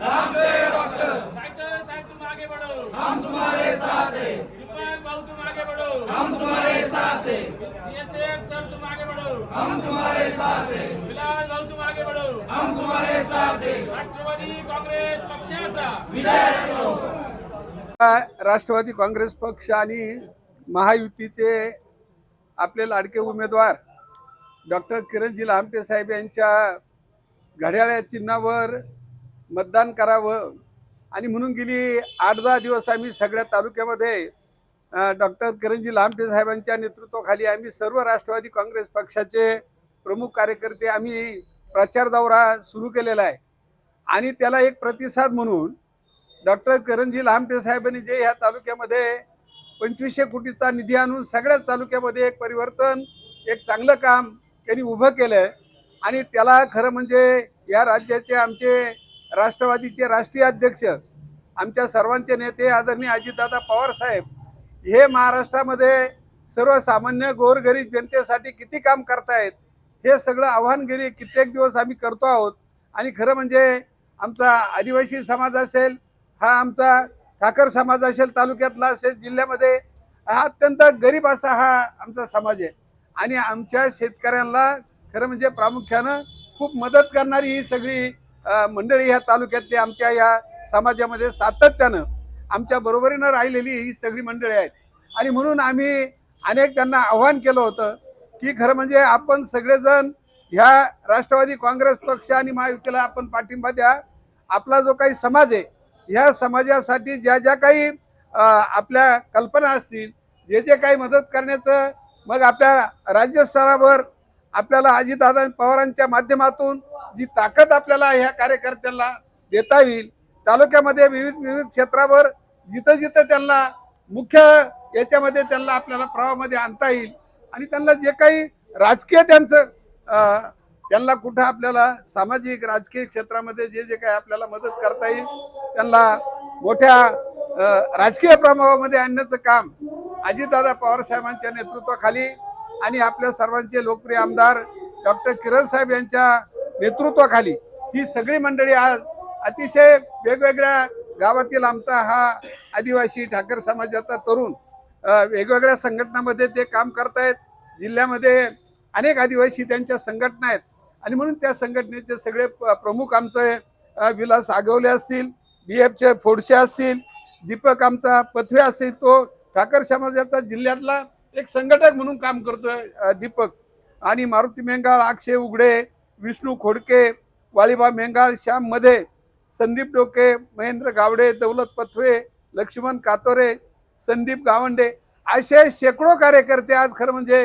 Doctor. साहब तुम आगे बढ़ो हम तुम्हारे साथ हैं. दीपक भाऊ तुम आगे बढ़ो हम तुम्हारे साथ हैं. बीएसएफ सर तुम आगे बढ़ो हम तुम्हारे साथ हैं. विलास भाऊ तुम आगे बढ़ो हम तुम्हारे साथ हैं. राष्ट्रवादी काँग्रेस पक्षाचा. राष्ट्रवादी काँग्रेस पक्ष आणि महायुतीचे आपले लाडके उमेदवार डॉक्टर किरणजी लामटे साहेब यांच्या घड्याळ्या चिन्हावर मतदान करावं. आणि म्हणून गेली आठ दहा दिवस आम्ही सगळ्या तालुक्यामध्ये डॉक्टर किरणजी लामटे साहेबांच्या नेतृत्वाखाली आम्ही सर्व राष्ट्रवादी काँग्रेस पक्षाचे प्रमुख कार्यकर्ते आम्ही प्रचार दौरा सुरू केलेला आहे. आणि त्याला एक प्रतिसाद म्हणून डॉक्टर करंजी लामटे साहेबांनी जे ह्या तालुक्यामध्ये पंचवीसशे कोटीचा निधी आणून सगळ्याच तालुक्यामध्ये एक परिवर्तन एक चांगलं काम त्यांनी उभं केलं आहे आणि त्याला खरं म्हणजे या राज्याचे आमचे राष्ट्रवादीचे राष्ट्रीय अध्यक्ष आमच्या सर्वांचे नेते आदरणीय अजितदादा पवार साहेब हे महाराष्ट्रामध्ये सर्वसामान्य गोरगरीब जनतेसाठी किती काम करतायत हे सगळं आव्हान गेले कित्येक दिवस आम्ही करतो आहोत. आणि खरं म्हणजे आमचा आदिवासी समाज असेल हा आमचा ठाकर समाज असेल तालुक्यातला असेल जिल्ह्यामध्ये हा अत्यंत गरीब असा हा आमचा समाज आहे. आणि आमच्या शेतकऱ्यांना खरं म्हणजे प्रामुख्यानं खूप मदत करणारी ही सगळी मंडळी ह्या तालुक्यातली आमच्या या समाजामध्ये सातत्यानं आमच्या बरोबरीनं राहिलेली ही सगळी मंडळी आहेत. आणि म्हणून आम्ही अनेक त्यांना आव्हान केलं होतं की खरं म्हणजे आपण सगळेजण ह्या राष्ट्रवादी काँग्रेस पक्ष आणि महायुतीला आपण पाठिंबा द्या. आपला जो काही समाज आहे ह्या समाजासाठी ज्या ज्या काही आपल्या कल्पना असतील जे जे काही मदत करण्याचं मग आपल्या राज्यस्तरावर आपल्याला अजितदादा पवारांच्या माध्यमातून जी ताकद आपल्याला ह्या कार्यकर्त्यांना देता येईल तालुक्यामध्ये विविध विविध क्षेत्रावर जिथं जिथं त्यांना मुख्य याच्यामध्ये त्यांना आपल्याला प्रवाहामध्ये आणता येईल आणि त्यांना जे काही राजकीय त्यांचं त्यांना कुठं आपल्याला सामाजिक राजकीय क्षेत्रामध्ये जे जे काही आपल्याला मदत करता येईल त्यांना मोठ्या राजकीय प्रभावामध्ये आणण्याचं काम अजितदादा पवार साहेबांच्या नेतृत्वाखाली आणि आपल्या सर्वांचे लोकप्रिय आमदार डॉक्टर किरण साहेब यांच्या नेतृत्वाखाली ही सगळी मंडळी आज अतिशय वेगवेगळ्या गावातील आमचा हा आदिवासी ठाकर समाजाचा तरुण वेगवेगळ्या संघटनामध्ये ते काम करतायत. जिल्ह्यामध्ये अनेक आदिवासी त्यांच्या संघटना आहेत. आणि म्हणून त्या संघटनेचे सगळे प- प्रमुख आमचे विलास आगवले असतील बी एफचे फोडशे असतील दीपक आमचा पथवे असेल तो ठाकर समाजाचा जिल्ह्यातला एक संघटक म्हणून काम करतोय. दीपक आणि मारुती मेंगाळ अक्षय उघडे विष्णू खोडके वाळीबा मेंगाळ श्याममध्ये संदीप डोके महेंद्र गावडे दौलत पथवे लक्ष्मण कातोरे संदीप गावंडे असे शेकडो कार्यकर्ते आज खरं म्हणजे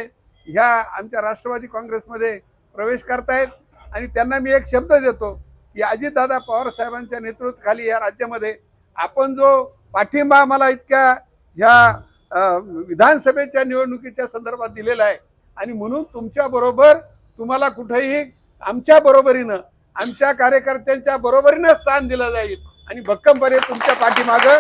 ह्या आमच्या राष्ट्रवादी काँग्रेसमध्ये प्रवेश करतायत. आणि त्यांना मी एक शब्द देतो की अजितदादा पवार साहेबांच्या नेतृत्वाखाली या राज्यामध्ये आपण जो पाठिंबा मला इतक्या ह्या विधानसभेच्या निवडणुकीच्या संदर्भात दिलेला आहे. आणि म्हणून तुमच्या बरोबर तुम्हाला कुठेही आमच्या बरोबरीनं आमच्या कार्यकर्त्यांच्या बरोबरीनं स्थान दिलं जाईल. आणि भक्कमपणे तुमच्या पाठीमागं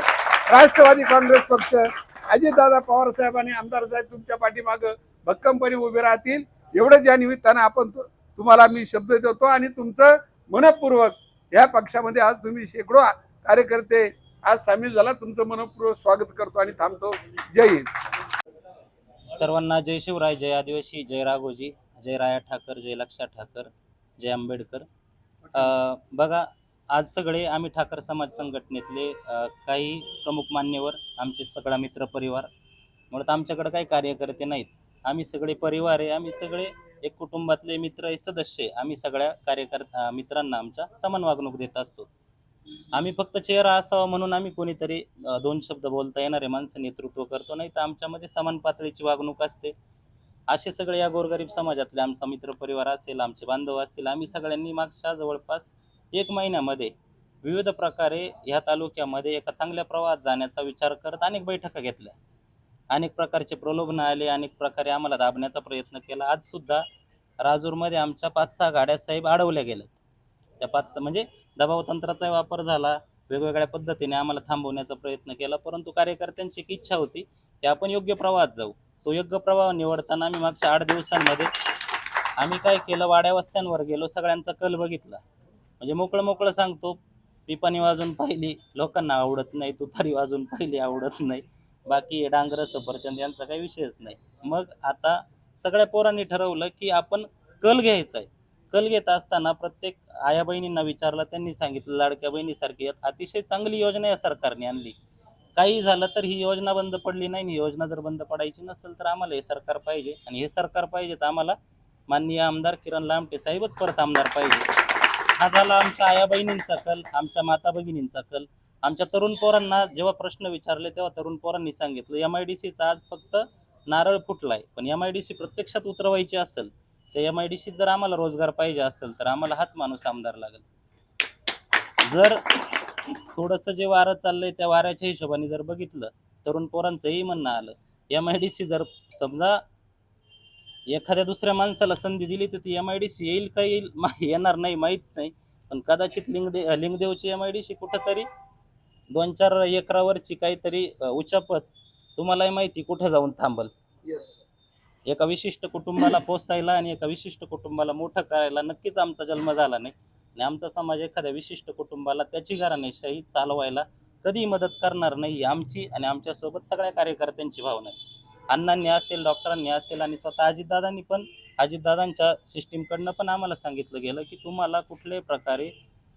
राष्ट्रवादी काँग्रेस पक्ष अजितदादा पवार साहेब आणि आमदार साहेब तुमच्या पाठीमागं भक्कमपणे उभे राहतील. एवढंच या निमित्तानं आपण तुम्हाला मी शब्द देतो आणि तुमचं मनपूर्वक या पक्षामध्ये आज तुम्ही शेकडो कार्यकर्ते आज सामील झाला तुमचं मनपूर्वक स्वागत करतो आणि थांबतो. जय हिंद. सर्वांना जय शिवराय जय आदिवासी जय राघोजी जय राया ठाकर जय लक्षा ठाकर जय आंबेडकर. बघा आज सगळे आम्ही ठाकर समाज संघटनेतले काही प्रमुख मान्यवर आमचे सगळा मित्र परिवार. म्हणून आमच्याकडे काही कार्यकर्ते नाहीत. आम्ही सगळे परिवार आहे आम्ही सगळे एक कुटुंबातले मित्र आहे सदस्य आहे. आम्ही सगळ्या कार्यकर्ता मित्रांना आमच्या समान वागणूक देत असतो. आम्ही फक्त चेहरा असावा म्हणून आम्ही कोणीतरी दोन शब्द बोलता येणारे माणसं नेतृत्व करतो. नाही तर आमच्यामध्ये समान पातळीची वागणूक असते. असे सगळे या गोरगरीब समाजातले आमचा मित्र परिवार असेल आमचे बांधव असतील आम्ही सगळ्यांनी मागच्या जवळपास एक महिन्यामध्ये विविध प्रकारे ह्या तालुक्यामध्ये एका चांगल्या प्रवाहात जाण्याचा विचार करत अनेक बैठका घेतल्या. अनेक प्रकारचे प्रलोभन आले अनेक प्रकारे आम्हाला दाबण्याचा प्रयत्न केला. आज सुद्धा राजूरमध्ये आमच्या पाच सहा गाड्या साहेब अडवल्या गेल्या त्या पाच सहा म्हणजे दबाव तंत्राचा वापर झाला वेगवेगळ्या पद्धतीने आम्हाला थांबवण्याचा प्रयत्न केला परंतु कार्यकर्त्यांची एक इच्छा होती की आपण योग्य प्रवाहात जाऊ. तो योग्य प्रवाह निवडताना आम्ही मागच्या आठ दिवसांमध्ये आम्ही काय केलं वाड्या वस्त्यांवर गेलो सगळ्यांचा कल बघितला. म्हणजे मोकळं मोकळं सांगतो पिपाणी वाजून पाहिली लोकांना आवडत नाही तुतारी वाजून पाहिली आवडत नाही. बाकी डांगर सफरचंद यांचा काही विषयच नाही. मग आता सगळ्या पोरांनी ठरवलं की आपण कल घ्यायचा आहे. कल घेत असताना प्रत्येक आया बहिणींना विचारलं त्यांनी सांगितलं लाडक्या बहिणीसारखी अतिशय चांगली योजना या सरकारने आणली. काही झालं तर ही योजना बंद पडली नाही ही योजना जर बंद पडायची नसेल तर आम्हाला हे सरकार पाहिजे. आणि हे सरकार पाहिजे तर आम्हाला माननीय आमदार किरण लामटे साहेबच परत आमदार पाहिजे. हा झाला आमच्या आया बहिणींचा कल आमच्या माता भगिनींचा कल. आमच्या तरुण पोरांना जेव्हा प्रश्न विचारले तेव्हा तरुण पोरांनी सांगितलं एम आय डी सीचा आज फक्त नारळ फुटलाय पण एम आय डी सी प्रत्यक्षात उतरवायची असेल तर एम आय डी सीत जर आम्हाला रोजगार पाहिजे असेल तर आम्हाला हाच माणूस आमदार लागेल. जर थोडंसं जे वारं चाललंय त्या वाऱ्याच्या हिशोबाने जर बघितलं तरुण पोरांचंही म्हणणं आलं एम आय डी सी जर समजा एखाद्या दुसऱ्या माणसाला संधी दिली तर ती एम आय डी सी येईल का येईल येणार नाही माहीत नाही. पण कदाचित लिंगदे लिंगदेवची एम आय डी सी कुठंतरी दोन चार एकरावरची काहीतरी उच्चापत तुम्हालाही माहिती कुठं जाऊन थांबल. येस एका विशिष्ट कुटुंबाला पोसायला आणि एका विशिष्ट कुटुंबाला मोठं करायला नक्कीच आमचा जन्म झाला नाही. आणि आमचा समाज एखाद्या विशिष्ट कुटुंबाला त्याची घराणेशाही चालवायला कधीही मदत करणार नाही आमची आणि आमच्यासोबत सगळ्या कार्यकर्त्यांची भावना आहे. अण्णांनी असेल डॉक्टरांनी असेल आणि स्वतः अजितदादांनी पण अजितदादांच्या सिस्टीमकडनं पण आम्हाला सांगितलं गेलं की तुम्हाला कुठल्याही प्रकारे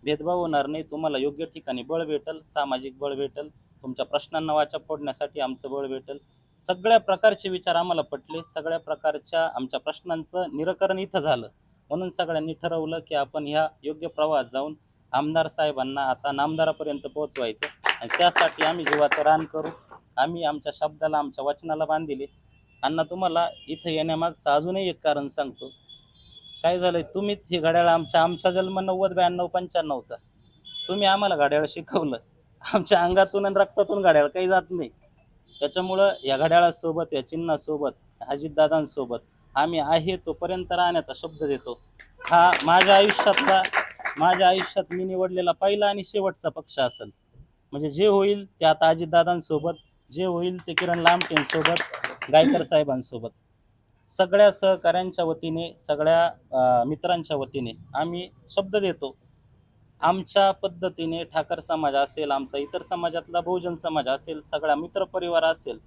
भेदभाव होणार नाही तुम्हाला योग्य ठिकाणी बळ भेटल सामाजिक बळ भेटल तुमच्या प्रश्नांना वाचा फोडण्यासाठी आमचं बळ भेटल. सगळ्या प्रकारचे विचार आम्हाला पटले. सगळ्या प्रकारच्या आमच्या प्रश्नांचं निराकरण इथं झालं. म्हणून सगळ्यांनी ठरवलं की आपण ह्या योग्य प्रवाहात जाऊन आमदार साहेबांना आता नामदारापर्यंत पोहोचवायचं आणि त्यासाठी आम्ही जीवाचं रान करू. आम्ही आमच्या शब्दाला आमच्या वचनाला बांधिले अण्णा तुम्हाला इथं येण्यामागचं अजूनही एक कारण सांगतो. काय झालंय? तुम्हीच हे घड्याळ आमच्या आमचा जन्म नव्वद ब्याण्णव पंच्याण्णवचा. तुम्ही आम्हाला घड्याळ शिकवलं. आमच्या अंगातून आणि रक्तातून घड्याळ काही जात नाही. त्याच्यामुळं या घड्याळासोबत या चिन्हासोबत अजितदादांसोबत आम्ही आहे तोपर्यंत राहण्याचा शब्द देतो. हा माझ्या आयुष्यातला माझ्या आयुष्यात मी निवडलेला पहिला आणि शेवटचा पक्ष असेल. म्हणजे जे होईल ते आता अजितदादांसोबत जे होईल ते किरण लामटेंसोबत गायकर साहेबांसोबत. सगळ्या सहकाऱ्यांच्या वतीने सगळ्या मित्रांच्या वतीने आम्ही शब्द देतो. आमच्या पद्धतीने ठाकर समाज असेल आमचा इतर समाजातला बहुजन समाज असेल सगळा मित्रपरिवार असेल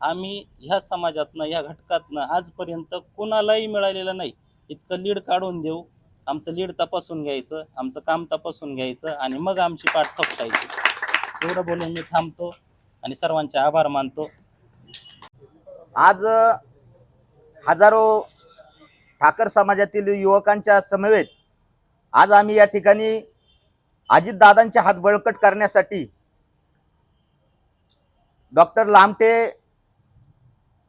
आम्ही ह्या समाजातनं ह्या घटकातनं आजपर्यंत कुणालाही मिळालेलं नाही. इतकं लीड काढून देऊ आमचं लीड तपासून घ्यायचं आमचं काम तपासून घ्यायचं आणि मग आमची पाठ थपटायची एवढं बोलून मी थांबतो आणि सर्वांचे आभार मानतो. आज हजारो ठाकर समाजातील युवकांच्या समवेत आज आम्ही या ठिकाणी अजितदादांचे हात बळकट करण्यासाठी डॉक्टर लामटे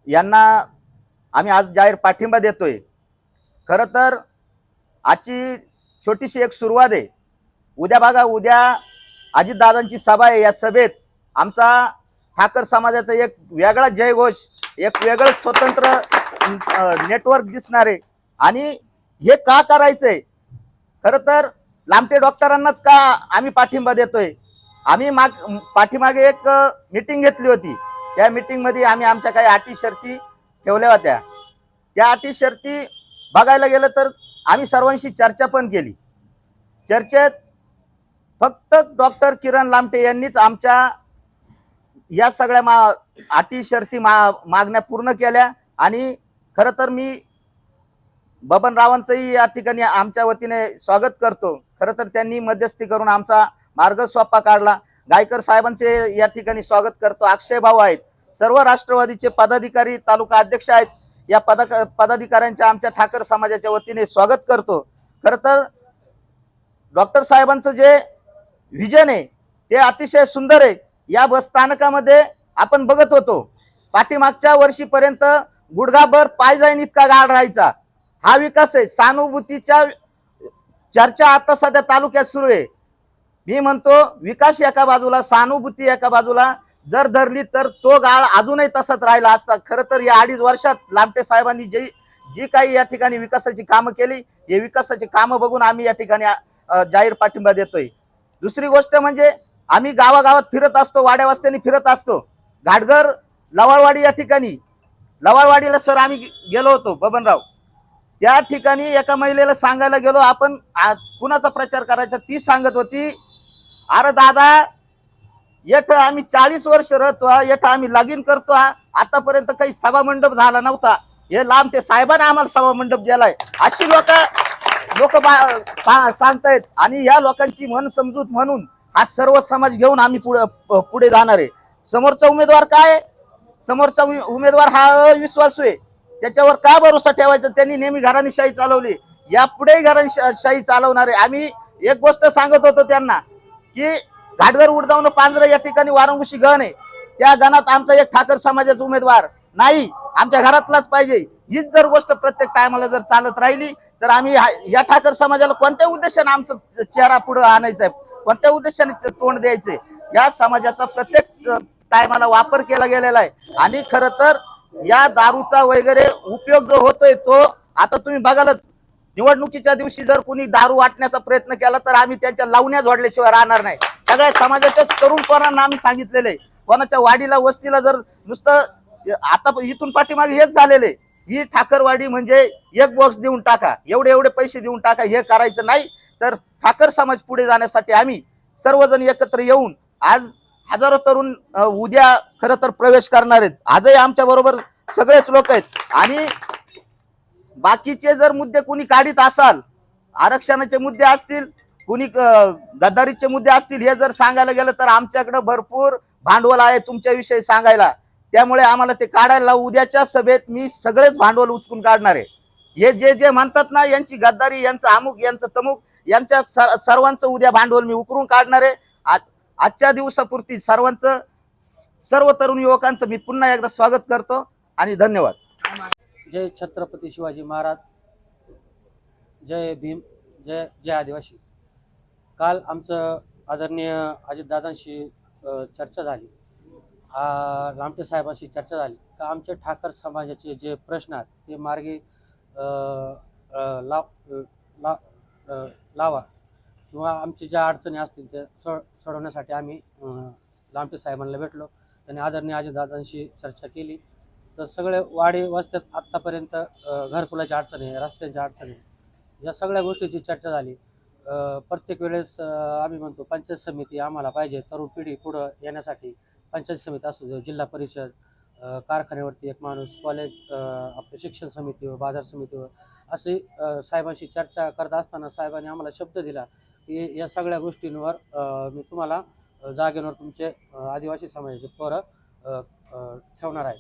यांना आम्ही आज जाहीर पाठिंबा देतोय. खरं तर आजची छोटीशी एक सुरुवात आहे. उद्या बघा उद्या अजितदादांची सभा आहे या सभेत. आमचा ठाकर समाजाचा एक वेगळा जयघोष एक वेगळं स्वतंत्र नेटवर्क दिसणार आहे. आणि हे का करायचंय? खरं तर लांबटे डॉक्टरांनाच का आम्ही पाठिंबा देतोय? आम्ही माग पाठीमागे एक मीटिंग घेतली होती. त्या मीटिंगमध्ये आम्ही आमच्या काही अटी शर्ती ठेवल्या होत्या. त्या अटी शर्ती बघायला गेलं तर आम्ही सर्वांशी चर्चा पण केली. चर्चेत फक्त डॉक्टर किरण लामटे यांनीच आमच्या या सगळ्या मा अटी शर्ती मा मागण्या पूर्ण केल्या आणि खरं तर मी बबनरावांचंही या ठिकाणी आमच्या वतीने स्वागत करतो. खरं तर त्यांनी मध्यस्थी करून आमचा मार्ग सोपा काढला. गायकर साहेबांचे या ठिकाणी स्वागत करतो. अक्षय भाऊ आहेत. सर्व राष्ट्रवादीचे पदाधिकारी तालुका अध्यक्ष आहेत. या पदा पदाधिकाऱ्यांच्या आमच्या ठाकर समाजाच्या वतीने स्वागत करतो. खरं तर डॉक्टर साहेबांचं जे व्हिजन आहे ते अतिशय सुंदर आहे. या बस स्थानकामध्ये आपण बघत होतो. पाठीमागच्या वर्षीपर्यंत गुडघाभर पाय जाईन इतका गाड राहायचा. हा विकास आहे. सहानुभूतीच्या चर्चा आता सध्या तालुक्यात सुरू आहे. मी म्हणतो विकास एका बाजूला सहानुभूती एका बाजूला. जर धरली तर तो गाळ अजूनही तसाच राहिला असता. खरं तर या अडीच वर्षात लामटे साहेबांनी जी जी काही या ठिकाणी विकासाची कामं केली हे विकासाची कामं बघून आम्ही या ठिकाणी जाहीर पाठिंबा देतोय. दुसरी गोष्ट म्हणजे आम्ही गावागावात फिरत असतो वाड्या वस्त्यांनी फिरत असतो. घाटघर लवाळवाडी या ठिकाणी. लवाळवाडीला सर आम्ही गेलो होतो बबनराव. त्या ठिकाणी एका महिलेला सांगायला गेलो आपण कुणाचा प्रचार करायचा ती सांगत होती अरे दादा येठ आम्ही चाळीस वर्ष राहतो येठ आम्ही लगीन करतो आतापर्यंत काही सभा मंडप झाला नव्हता. हे लांब ते साहेबांना आम्हाला सभा मंडप दिलाय. अशी लोक लोक सांगतायत. आणि या लोकांची मन समजूत म्हणून हा सर्व समाज घेऊन आम्ही पुढे पुढे जाणार आहे. समोरचा उमेदवार काय? समोरचा उमेदवार हा अविश्वासू आहे. त्याच्यावर का भरोसा ठेवायचा? त्यांनी नेहमी घराणीशाही चालवली. यापुढेही घराणीशाही चालवणारे. आम्ही एक गोष्ट सांगत होतो त्यांना की घाटघर उडदावून पांजरा या ठिकाणी वारंगुशी गण आहे. त्या गणात आमचा एक ठाकर समाजाचा उमेदवार. नाही आमच्या घरातलाच पाहिजे. हीच जर गोष्ट प्रत्येक टायमाला जर चालत राहिली तर आम्ही या ठाकर समाजाला कोणत्या उद्देशाने आमचा चेहरा पुढे आणायचा आहे? कोणत्या उद्देशाने ते तोंड द्यायचे? या समाजाचा प्रत्येक टायमाला वापर केला गेलेला आहे. आणि खरं तर या दारूचा वगैरे उपयोग जो होतोय तो आता तुम्ही बघालच. निवडणुकीच्या दिवशी जर कोणी दारू वाटण्याचा प्रयत्न केला तर आम्ही त्यांच्या लावण्या जोडल्याशिवाय राहणार नाही. सगळ्या समाजाच्या तरुणपणांना आम्ही आम्ही सांगितलेले कोणाच्या वाडीला वस्तीला जर नुसतं आता इथून पाठीमागे हेच झालेले ही ठाकरवाडी म्हणजे एक बॉक्स देऊन टाका. एवढे एवढे पैसे देऊन टाका हे करायचं नाही. तर ठाकर समाज पुढे जाण्यासाठी आम्ही सर्वजण एकत्र येऊन आज हजारो तरुण उद्या खरं तर प्रवेश करणार आहेत. आजही आमच्या बरोबर सगळेच लोक आहेत. आणि बाकीचे जर मुद्दे कुणी काढीत असाल आरक्षणाचे मुद्दे असतील कुणी गद्दारीचे मुद्दे असतील हे जर सांगायला गेलं तर आमच्याकडे भरपूर भांडवल आहे तुमच्याविषयी सांगायला. त्यामुळे आम्हाला ते काढायला उद्याच्या सभेत मी सगळेच भांडवल उचकून काढणार आहे. हे जे जे म्हणतात ना यांची गद्दारी यांचं अमुक यांचं तमुक यांच्या सर्वांचं उद्या भांडवल मी उकरून काढणार आहे. आजच्या दिवसापुरती सर्वांचं सर्व तरुण युवकांचं मी पुन्हा एकदा स्वागत करतो आणि धन्यवाद. जय छत्रपती शिवाजी महाराज. जय भीम जय जय आदिवासी. काल आमचं आदरणीय अजितदादांशी चर्चा झाली. रामटे साहेबांशी चर्चा झाली. का आमच्या ठाकर समाजाचे जे प्रश्न आहेत ते मार्गी लाव ला लावा. किंवा आमची ज्या अडचणी असतील त्या सोड सोडवण्यासाठी आम्ही लांबे साहेबांना भेटलो. त्यांनी आदरणीय अजितदादांशी चर्चा केली. तर सगळे वाडी वस्त्यात आत्तापर्यंत घरकुलाच्या घरकुलाची अडचणी आहे रस्त्यांच्या अडचणी या सगळ्या गोष्टीची चर्चा झाली. प्रत्येक वेळेस आम्ही म्हणतो पंचायत समिती आम्हाला पाहिजे. तरुण पिढी पुढं येण्यासाठी पंचायत समिती असू दे जिल्हा परिषद कारखान्यावरती एक माणूस कॉलेज आपलं शिक्षण समितीवर बाजार समितीवर असे साहेबांशी चर्चा करत असताना साहेबांनी आम्हाला शब्द दिला की या सगळ्या गोष्टींवर मी तुम्हाला जागेवर तुमचे आदिवासी समाजाचे पोरं ठेवणार आहे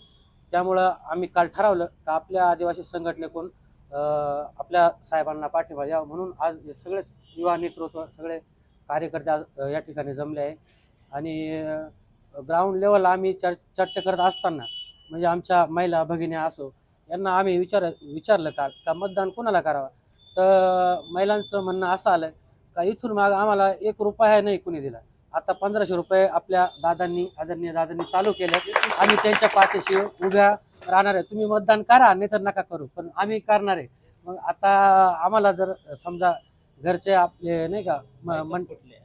त्यामुळं आम्ही काल ठरवलं का आपल्या आदिवासी संघटनेकडून आपल्या साहेबांना पाठिंबा द्यावा म्हणून आज हे सगळेच युवा नेतृत्व सगळे कार्यकर्ते आज, या ठिकाणी जमले आहे. आणि ग्राउंड लेवलला आम्ही चर चर्चा करत असताना म्हणजे आमच्या महिला भगिनी असो यांना आम्ही विचार विचारलं का का मतदान कोणाला करावं? तर महिलांचं म्हणणं असं आलं का इथून माग आम्हाला एक रुपया नाही कुणी दिला. आता पंधराशे रुपये आपल्या दादांनी आदरणीय दादांनी चालू केले आम्ही त्यांच्या पाठीशी उभ्या राहणार आहे तुम्ही मतदान करा नाही तर नका करू पण आम्ही करणार आहे. मग आता आम्हाला जर समजा घरचे आपले नाही का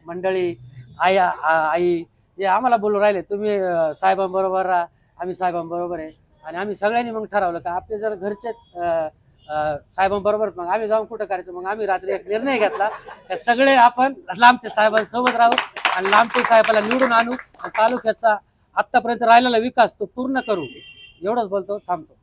मंडळी आई आई जे आम्हाला बोलू राहिले तुम्ही साहेबांबरोबर राहा आम्ही साहेबांबरोबर आहे. आणि आम्ही सगळ्यांनी मग ठरवलं का आपले जर घरचेच साहेबांबरोबर मग आम्ही जाऊन कुठं करायचं? मग आम्ही रात्री एक निर्णय घेतला का सगळे आपण लांबते साहेबांसोबत राहू आणि लांबते साहेबाला निवडून आणू आणि तालुक्याचा आतापर्यंत राहिलेला विकास तो पूर्ण करू. एवढंच बोलतो थांबतो.